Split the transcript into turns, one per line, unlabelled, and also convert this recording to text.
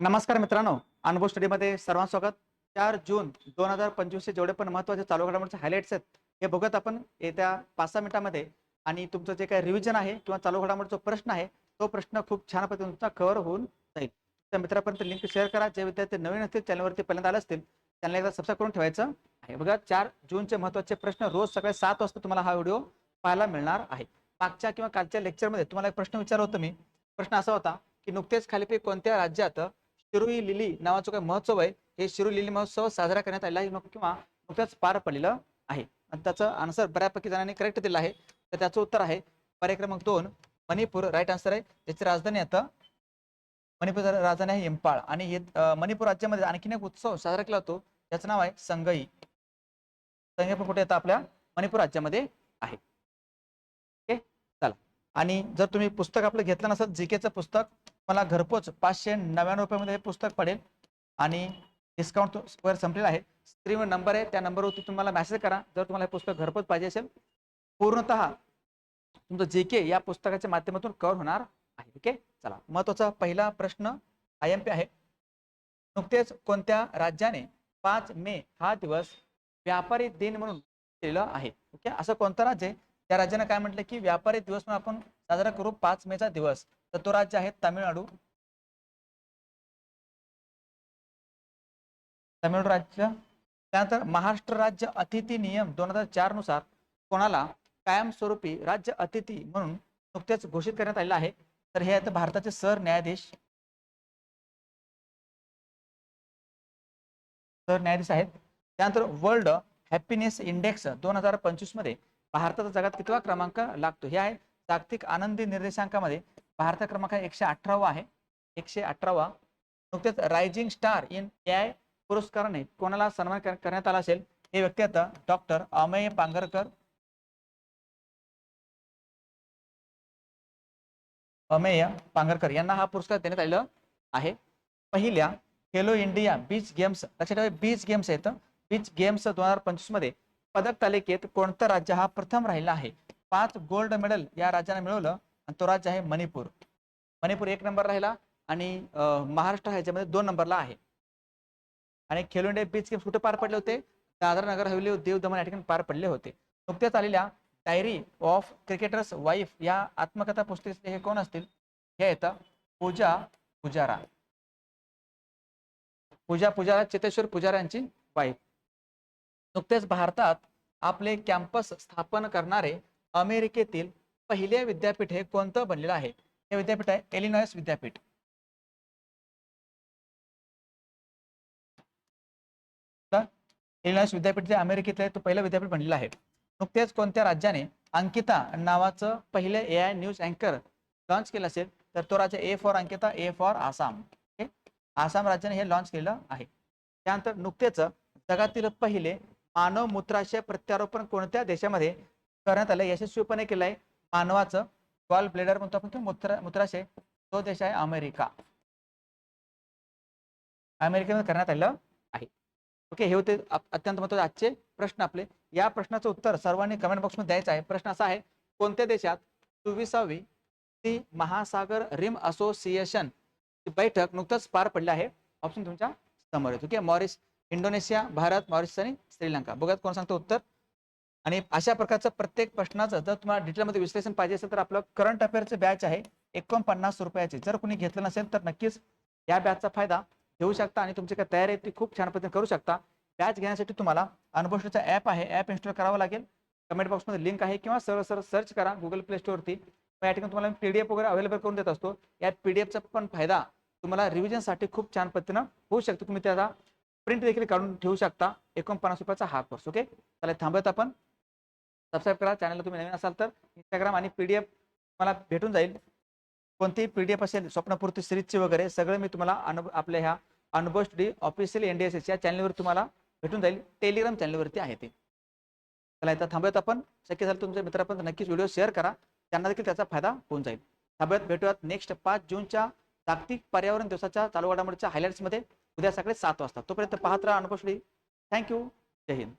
नमस्कार मित्रांनो अनुभव स्टडीमध्ये सर्वांचं स्वागत. चार जून दोन हजार पंचवीसचे जेवढे पण महत्त्वाचे चालू घडामोडचे हायलाइट्स आहेत हे बघत आपण येत्या पाच सहा मिनिटामध्ये आणि तुमचं जे काही रिव्हिजन आहे किंवा चालू घडामोडीचा प्रश्न आहे तो प्रश्न खूप छान पद्धतीने तुमचा कव्हर होऊन जाईल. त्या मित्रापर्यंत लिंक शेअर करा. जे विद्यार्थी नवीन असतील चॅनलवरती पहिल्यांदा आले असतील त्यांना एकदा सबस्क्राईब करून ठेवायचं आहे. बघा चार जूनचे महत्त्वाचे प्रश्न रोज सकाळी सात वाजता तुम्हाला हा व्हिडिओ पाहायला मिळणार आहे. मागच्या किंवा कालच्या लेक्चरमध्ये तुम्हाला एक प्रश्न विचारला होता मी. प्रश्न असा होता की नुकतेच खालीपैकी कोणत्या राज्यात शिरुई लिली नावाचं काही महोत्सव आहे. हे शिरोई लिली महोत्सव साजरा करण्यात आलेला आहे. किंवा नुकत्याच पार पडलेलं आहे. आणि त्याचं आन्सर बऱ्यापैकी जणांनी करेक्ट दिलं आहे. तर त्याचं उत्तर आहे पर्याय क्रमांक दोन मणिपूर. राईट आन्सर आहे. त्याची राजधानी आता मणिपूर राजधानी आहे इम्पाळ आणि हे मणिपूर राज्यामध्ये आणखीन एक उत्सव साजरा केला जातो. त्याचं नाव आहे संगई. संगई पण कुठे येतं आपल्या मणिपूर राज्यामध्ये आहे. आणि जर तुम्ही पुस्तक आपलं घेतलं नसेल जीकेचं पुस्तक मला घरपोच पाचशे नव्याण्णव रुपयामध्ये हे पुस्तक पडेल आणि डिस्काउंट वगैरे संपलेला आहे. स्क्रीनवर नंबर आहे त्या नंबरवरती तुम्हाला मेसेज करा. जर तुम्हाला हे पुस्तक घरपोच पाहिजे असेल पूर्णतः तुमचं जे के या पुस्तकाच्या माध्यमातून कव्हर होणार आहे ओके चला महत्त्वाचा पहिला प्रश्न आय एम पी आहे. नुकतेच कोणत्या राज्याने पाच मे हा दिवस व्यापारी दिन म्हणून केलेला आहे ओके असं कोणतं राज्य आहे? त्या राज्यानं काय म्हटलं की व्यापारी दिवस म्हणून आपण साजरा करू पाच मेचा दिवस. तर तो राज्य आहे तामिळनाडू. तामिळनाडू राज्य. त्यानंतर महाराष्ट्र राज्य अतिथी नियम दोन हजार चारनुसार कोणाला कायमस्वरूपी राज्य अतिथी म्हणून नुकतेच घोषित करण्यात आलेलं आहे. तर हे आहेत भारताचे सरन्यायाधीश. सरन्यायाधीश आहेत. त्यानंतर वर्ल्ड हॅपीनेस इंडेक्स दोन हजार पंचवीसमध्ये भारताचा जगात कितवा क्रमांक लागतो? हे आहे जागतिक आनंदी निर्देशांकामध्ये भारत क्रमांक एकशे अठरावा आहे. एकशे अठरावा. नुकतेच रायझिंग स्टार इन एआय आय पुरस्काराने कोणाला सन्मान करण्यात आला असेल? हे व्यक्ती आता डॉक्टर अमेय पांगरकर अमेय पांगरकर यांना हा पुरस्कार देण्यात आलेला आहे. पहिल्या खेलो इंडिया बीच गेम्स लक्षात ठेवा बीच गेम्स आहेत. बीच गेम्स दोन हजार पंचवीसमध्ये पदक तालिकेत कोणतं राज्य हा प्रथम राहिला आहे? पाच गोल्ड मेडल या राज्याने मिळवलं आणि तो राज्य आहे मणिपूर. मणिपूर एक नंबर राहिला आणि महाराष्ट्र ह्याच्यामध्ये दोन नंबरला आहे. आणि खेलो इंडिया बीच गेम्स कुठे पार पडले होते? दादर नगर हवेली देव दमन या ठिकाणी पार पडले होते. नुकत्याच आलेल्या डायरी ऑफ क्रिकेटर्स वाईफ या आत्मकथा पुस्तके हे कोण असतील? हे येतं पूजा पुजारा. पूजा पुजारा चेतेश्वर पुजारा यांची वाईफ नुकतेच भारतात आपले कॅम्पस स्थापन करणारे अमेरिकेतील पहिले विद्यापीठ हे कोणतं बनलेलं आहे? हे विद्यापीठ आहे एलिनॉयस विद्यापीठ. एलिनॉयस विद्यापीठ जे अमेरिकेतलं आहे तो पहिलं विद्यापीठ बनलेलं आहे. नुकतेच कोणत्या राज्याने अंकिता नावाचं पहिले ए आय न्यूज अँकर लॉन्च केलं असेल तर तो राज्य A for Ankita A for Assam. Okay? Assam राज्याने हे लॉन्च केलं आहे. त्यानंतर नुकतेच जगातील पहिले मानव मूत्राशय प्रत्यारोपण कोणत्या देशामध्ये करण्यात आलं? यशस्वीपणे केलं आहे मानवाचं गॉल ब्लेडर म्हणतो आपण मूत्र मूत्राशय. तो देश आहे अमेरिका. अमेरिकेमध्ये करण्यात आलं आहे. ओके हे होते अत्यंत महत्त्वाचे आजचे प्रश्न आपले. या प्रश्नाचं उत्तर सर्वांनी कमेंट बॉक्समध्ये द्यायचं आहे. प्रश्न असा आहे कोणत्या देशात चोवीसावी ती महासागर रिम असोसिएशन बैठक नुकतंच पार पडली आहे? ऑप्शन तुमच्यासमोर येतो okay Mauritius Indonesia Bharat Mauritius आणि श्रीलंका. बघत कोण सांगतो उत्तर. आणि अशा प्रकारचं प्रत्येक प्रश्नाचं जर तुम्हाला डिटेलमध्ये विश्लेषण पाहिजे असेल तर आपलं करंट अफेअरचं बॅच आहे एकोणपन्नास रुपयाचे. जर कोणी घेतलं नसेल तर नक्कीच या बॅचचा फायदा घेऊ शकता आणि तुमची काय तयारी ती खूप छान पद्धतीने करू शकता. बॅच घेण्यासाठी तुम्हाला अनुभवचा ॲप आहे. ॲप इन्स्टॉल करावं लागेल. कमेंट बॉक्समध्ये लिंक आहे किंवा सरळ सरळ सर्च करा गुगल प्ले स्टोरवरती या ठिकाणी तुम्हाला पी डी एफ वगैरे अवेलेबल करून देत असतो. या पी डी एफचा पण फायदा तुम्हाला रिव्हिजनसाठी खूप छान पद्धतीनं होऊ शकतो. तुम्ही त्याचा प्रिंट देखील काढून ठेवू शकता. एकोणपन्नास रुपयाचा हा कोर्स ओके चालेल थांबत आपण. सबस्क्राईब करा चॅनलला तुम्ही नवीन असाल तर इंस्टाग्राम आणि पी डी एफ तुम्हाला भेटून जाईल. कोणतीही पी डी एफ असेल स्वप्नपूर्ती सिरीजची वगैरे सगळं मी तुम्हाला अनु आपल्या ह्या Anubhav study official N D S S या चॅनलवर तुम्हाला भेटून जाईल. टेलिग्राम चॅनलवरती आहे ते. चला इथं थांबूयात आपण. शक्य झालं तुमच्या मित्रापर्यंत नक्कीच व्हिडिओ शेअर करा. त्यांना देखील त्याचा फायदा होऊन जाईल. थांबूयात भेटूयात नेक्स्ट पाच जूनच्या जागतिक पर्यावरण दिवसाच्या चालू घडामोडीच्या हायलाइट्समध्ये उद्या सकाळी सात वाजता. तोपर्यंत पाहत राहा अनुपश्री थँक्यू जय हिंद.